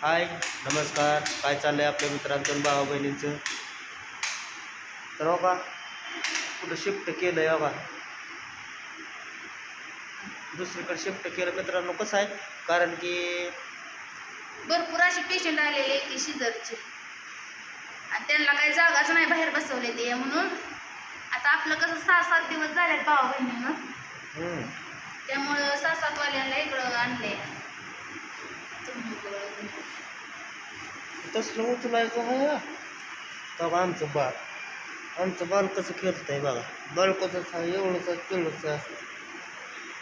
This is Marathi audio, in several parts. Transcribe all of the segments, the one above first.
हाय नमस्कार. काय चाललंय आपल्या मित्रांचं भावा बहिणींचं तर हो का कुठं शिफ्ट केलं आहे बघा. दुसरीकडे शिफ्ट केलं. मित्रांनो कसं आहे? कारण की भरपूर असे पेशंट आलेले ते शिजरचे आणि त्यांना काही जागाच नाही बाहेर बसवले ते म्हणून. आता आपलं कसं सहा सात दिवस झाले भावा बहिणीनं त्यामुळं सहा सात वाल्यांना इकडं आणले तसलं उचलायचं हा. तेव्हा आमचं बाळ आमचं बाल कसं खेळतंय बघा. बाळ कसं आहे एवढंच केवढंच असतं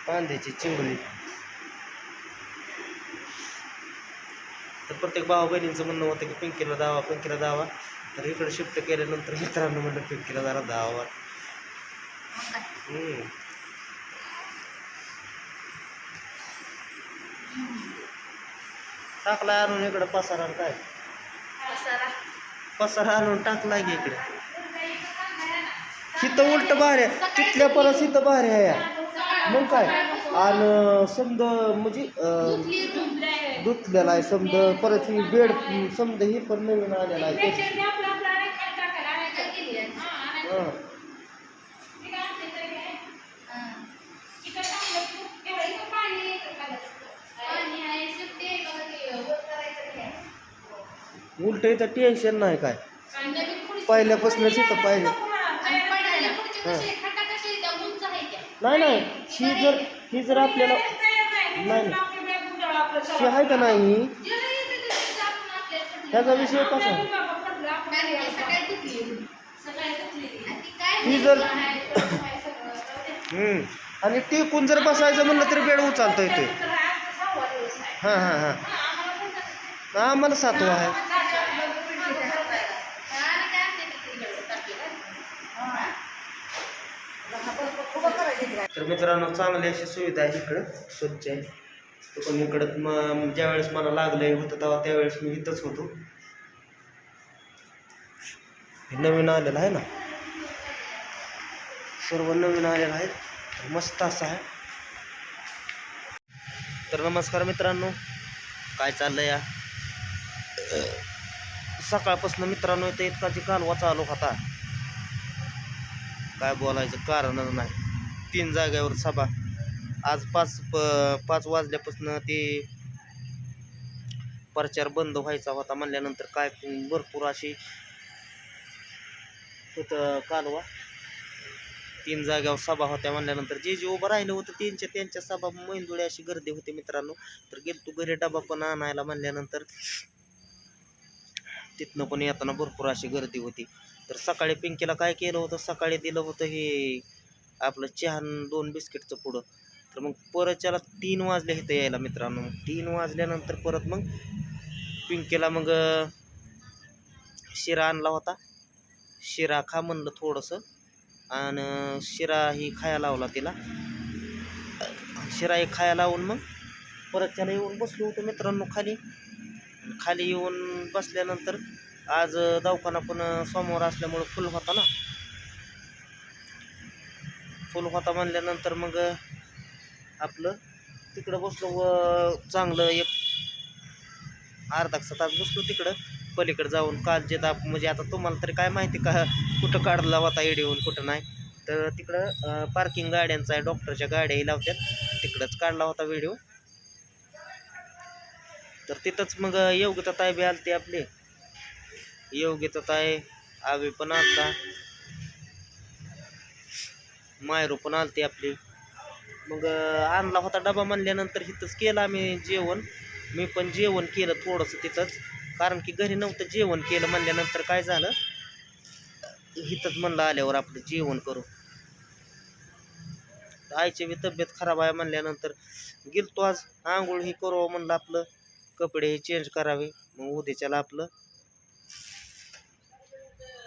कांद्याची चिंगळी तर प्रत्येक भावा बहिणींचं म्हणणं होतं की पिंकीला दावा पिंकीला दावा. तर इकडे शिफ्ट केल्यानंतर मित्रांनो म्हणलं पिंकीला जरा दावा. मग टाकला आणून इकडं पसारा काय? पसारा आणून टाकला की इकडे तिथं उलट बाहेर आहे तिथल्या परत इथं बाहेर आहे या. मग काय आणि समज म्हणजे. धुतलेला आहे समज परत ही बेड समज ही पण नवीन आलेला आहे. हां. पाणी आहे, सुट्टी आहे का ते वर करायचं आहे? उलट इथं टेन्शन नाही काय. पहिल्यापासून तिथं पाहिजे. नाही नाही. ही जर ही जर आपल्याला नाही नाही. ही आहे का नाही? ही जेव्हा येते ते तिथं आपण आपल्याला ह्याचा विषय कसा ती जर-. आणि टेकून जर बसायचं म्हणलं तर बेड उचलता येते. हां हां हां हा. आम्हाला सातवा आहे आणि काय असते ते तिकडे टाकलेलं. तर मित्रांनो चांगली अशी सुविधा आहे इकडं स्वच्छ आहे. तो पण इकडं मग ज्यावेळेस मला लागलंय होतं तेव्हा त्यावेळेस मी इथंच होतो. हे नवीन आलेलं आहे ना? सर्व नवीन आलेलं आहे. मस्त असं आहे. तर नमस्कार मित्रांनो काय चाललंय या? सकाळपासून मित्रांनो इथं इतकाची कालवा चालू होता. काय बोलायचं कारणच नाही. तीन जागेवर सभा. आज पाच प पाच वाजल्यापासून ते प्रचार बंद व्हायचा होता म्हणल्यानंतर काय भरपूर अशी होतं कालवा. तीन जाग्यावर सभा होत्या म्हणल्यानंतर जे जे उभं राहिलं होतं त्यांच्या त्यांच्या सभा मैंदुळे अशी गर्दी होती मित्रांनो. तर गेलतो घरी डबा पण आणायला म्हणल्यानंतर तिथनं पण येताना भरपूर अशी गर्दी होती. तर सकाळी पिंकीला काय केलं होतं? सकाळी दिलं होतं हे आपलं चहान दोन बिस्किटचं पुढं. तर मग परत त्याला तीन वाजले इथं यायला मित्रांनो. मग तीन वाजल्यानंतर परत मग पिंकीला मग शिरा आणला होता. शिरा खा म्हणलं थोडंसं. आणि शिरा ही खायला लावला तिला. शिरा ही खायला लावून मग परत त्याला येऊन बसलो होतो मित्रांनो खाली. खाली येऊन बसल्यानंतर आज दवाखाना पण समोर असल्यामुळं फुल होता ना. फुल होता म्हणल्यानंतर मग आपलं तिकडं बसलो व चांगलं एक अर्धा तास बसलो तिकडं. पलीकडे जाऊन काल जे दाप म्हणजे आता तुम्हाला तरी काय माहिती का कुठं काढला होता येऊन कुठं नाही. तर तिकडं पार्किंग गाड्यांचा आहे डॉक्टरच्या गाड्याही लावतात तिकडंच काढला होता व्हिडिओ तर तिथंच मग योग्यता ताय बी आलती आपली. योग्यता ताय आवी पण आलता. मायरू पण आलते आपली. मग आणला होता डबा म्हणल्यानंतर इथंच केलं आम्ही जेवण. मी पण जेवण केलं थोडंसं तिथंच. कारण की घरी नव्हतं जेवण केलं म्हणल्यानंतर काय झालं? इथंच म्हणलं आल्यावर आपलं जेवण करू. आईची बी तब्येत खराब आहे म्हणल्यानंतर गेलतो आज आंघोळ हे करू म्हणलं आपलं. कपडे हे चेंज करावे. मग उद्याच्याला आपलं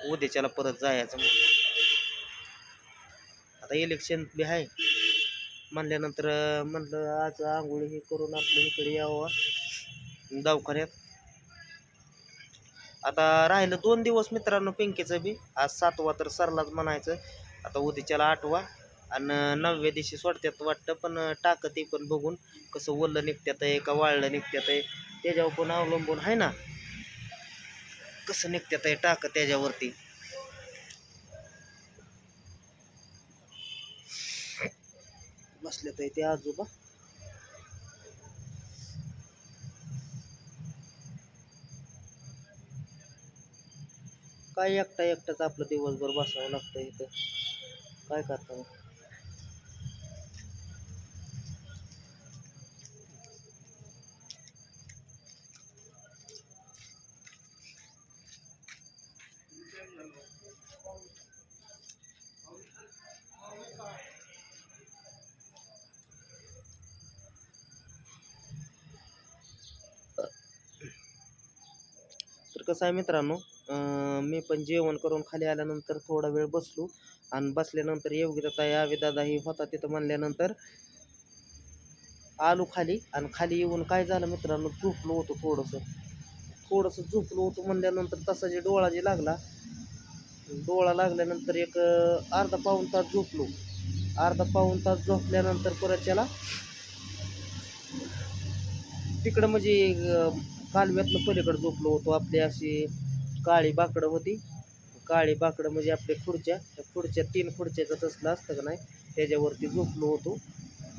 उद्याच्याला परत जायचं मग आता इलेक्शन बी आहे. म्हणल्यानंतर म्हणलं आज आंघोळ हे करून आपलं इकडे यावं. दवाखान्यात. आता राहिलं दोन दिवस मित्रांनो पिंकीचं बी. आज सातवा तर सरलाच म्हणायचं. आता उद्याच्याला आठवा. आणि नवव्या दिवशी सोडत्यात वाटतं पण टाकत पण बघून कसं ओलं निघत्यात आहे का वाळलं निघत्यात आहे. त्याच्यावर पण अवलंबून आहे ना. कसं निघत्यात आहे टाकं त्याच्यावरती. बसले तर ते आजोबा. काय एकटा एकटाच आपलं दिवसभर बसावं लागतं इथं. काय करता कसं आहे मित्रांनो मी पण जेवण करून खाली आल्यानंतर थोडा वेळ बसलो आणि बसल्यानंतर योग्यता ताई दादाही होता तिथं म्हणल्यानंतर आलो खाली आणि खाली येऊन काय झालं मित्रांनो झोपलो होतो थोडंसं. थोडंसं झोपलो होतो म्हणल्यानंतर तसा जे डोळा जे लागला डोळा लागल्यानंतर एक अर्धा पाऊण तास झोपलो. अर्धा पाऊण तास झोपल्यानंतर परत त्याला तिकडं म्हणजे कालव्यातलं कालव्यातनं पलीकडे झोपलो होतो. आपली अशी काळी बाकडं होती. काळी बाकडं म्हणजे आपल्या खुर्च्या. त्या खुर्च्या तीन खुर्च्याचं तसलं असतं का नाही त्याच्यावरती झोपलो होतो.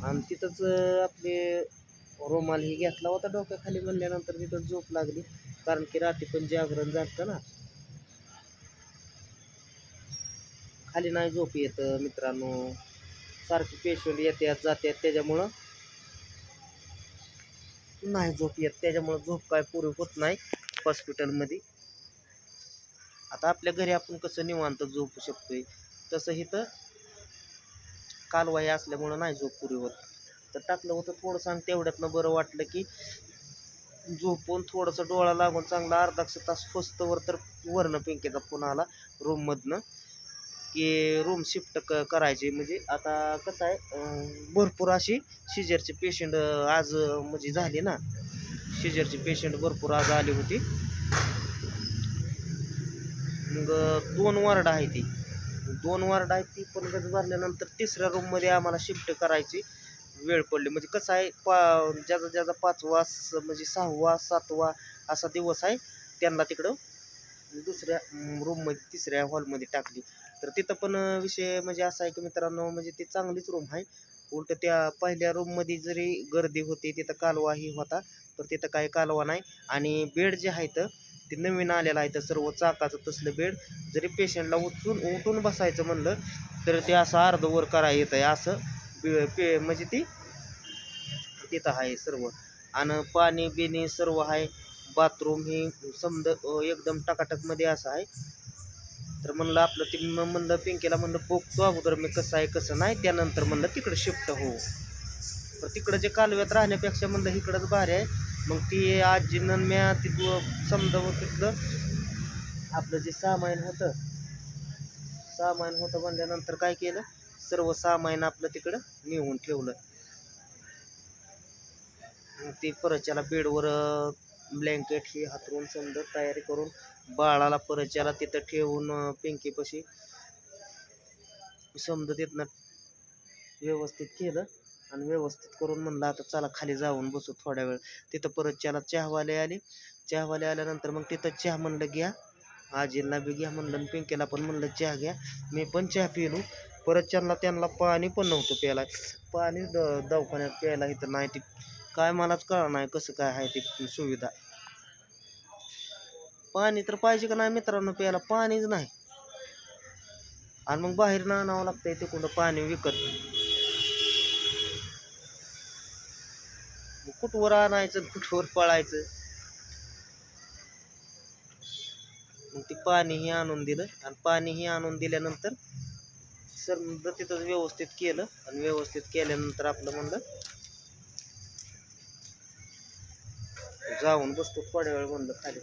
आणि तिथंच आपले रुमाल हे घेतला होता डोक्याखाली म्हणल्यानंतर तिथं झोप लागली. कारण की रात्री पण जागरण झालं ना. खाली नाही झोप येत मित्रांनो. सारखे पेशंट येतात जातात त्याच्यामुळं नाही झोप येत. त्याच्यामुळं झोप काय पुरे होत नाही हॉस्पिटलमध्ये. आता आपल्या घरी आपण कसं निवांत झोपू शकतोय. तसं इथं कालवाही असल्यामुळं नाही झोप पुरी होत. तर टाकलं होतं थोडंसं आणि तेवढ्यातनं बरं वाटलं की झोपून थोडंसं डोळा लागून चांगला अर्धा तास फस्तवर तर वरनं पिंकेचा फोन आला रूममधनं की रूम शिफ्ट क करायची. म्हणजे आता कसं आहे भरपूर अशी शिजरचे पेशंट आज म्हणजे झाले ना. शिजरचे पेशंट भरपूर आज आली होती. मग दोन वार्ड आहे ती. दोन वार्ड आहेत ती पण गज भरल्यानंतर तिसऱ्या रूममध्ये आम्हाला शिफ्ट करायची वेळ पडली. म्हणजे कसं आहे पा ज्याचा ज्याचा पाचवा म्हणजे सहावा सातवा असा दिवस आहे त्यांना तिकडं दुसऱ्या रूममध्ये तिसऱ्या हॉलमध्ये टाकली. तर तिथं पण विषय म्हणजे असा आहे की मित्रांनो म्हणजे ती चांगलीच रूम आहे. उलट त्या पहिल्या रूममध्ये जरी गर्दी होती तिथं कालवाही होता तर तिथं काही कालवा नाही. आणि बेड जे आहेत ते नवीन आलेलं आहे तर सर्व चाकाचं तसलं बेड जरी पेशंटला उठून उठून बसायचं म्हणलं तर ते असं अर्धवर करा येतं आहे असं बे- पे म्हणजे ती तिथं आहे सर्व. आणि पाणी बिणी सर्व आहे. बाथरूम ही समद एकदम टकाटकमध्ये असं आहे. तर म्हणलं आपलं ते म्हणलं पिंकीला म्हणलं पोकतो अगोदर मी कसं आहे कसं नाही. त्यानंतर म्हणलं तिकडं शिफ्ट हो. तर तिकडं जे कालव्यात राहण्यापेक्षा म्हणलं इकडंच भारी आहे. मग ती आजीनं म्या ती समजावं तिथलं आपलं जे सामायन होतं सामायन होतं म्हणल्यानंतर काय केलं? सर्व सामायन आपलं तिकडं नेऊन ठेवलं. मग ते परच्याला बेडवर ब्लँकेट ही हातरून समजा तयारी करून बाळाला परच्याला तिथं ठेवून पिंकीपाशी समजा तिथनं व्यवस्थित केलं आणि व्यवस्थित करून म्हणलं आता चला खाली जाऊन बसू थोड्या वेळ. तिथं परत चहाला चहावाले आले. चहावाले आल्यानंतर मग तिथं चहा म्हणलं घ्या. आजींना बी घ्या म्हणलं पिंकेला पिंकीला पण म्हणलं चहा घ्या. मी पण चहा पिलो. परत त्यांना त्यांना पाणी पण नव्हतं प्यायला. पाणी द दवाखान्यात प्यायला इथं नाही. ती काय मलाच कळणार नाही कसं काय आहे ती सुविधा. पाणी तर पाहिजे का नाही मित्रांनो प्यायला? पाणीच नाही. आणि मग बाहेर ना आणावं लागतंय ते तिकडं पाणी विकत. मग कुठवर आणायचं कुठवर पळायचं? मग ते पाणीही आणून दिलं. आणि पाणीही आणून दिल्यानंतर सर तिथंच व्यवस्थित केलं. आणि व्यवस्थित केल्यानंतर आपलं म्हणलं जाऊन बसतो थोड्या वेळ म्हणलं खाली.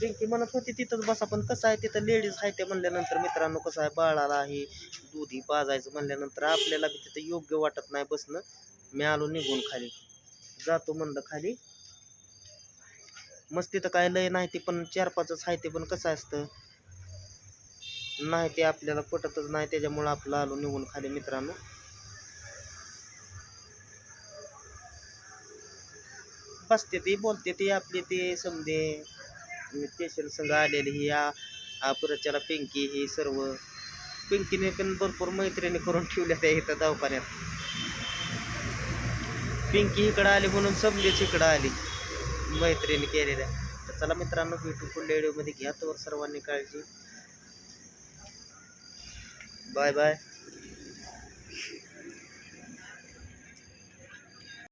पिंकी म्हणत होती तिथंच बसा पण कसं आहे तिथं लेडीज आहे ते म्हणल्यानंतर मित्रांनो कसं आहे बाळाला आहे दुधी पाजायचं म्हणल्यानंतर आपल्याला बी तिथं योग्य वाटत नाही बसणं. मी आलो निघून खाली. जातो म्हणलं खाली. मस्त तिथं काय लय नाही ते पण चार पाचच आहे ते पण कसं असतं. नाही ते आपल्याला पटतच नाही त्याच्यामुळं आपलं आलो निघून खाली मित्रांनो. बसते ती बोलते ती आपली ते समजे. पेशंट संघ आलेली ही या अपरच्याला पिंकी ही सर्व. पिंकीने पण भरपूर मैत्रिणी करून ठेवल्या त्या इथं दवाखान्यात. पिंकी इकडं आली म्हणून समजेच इकडं आली. मैत्रिणी केलेल्या. तर चला मित्रांनो भेटू पुढल्या व्हिडिओमध्ये. घ्या तर सर्वांनी काळजी. Bye bye.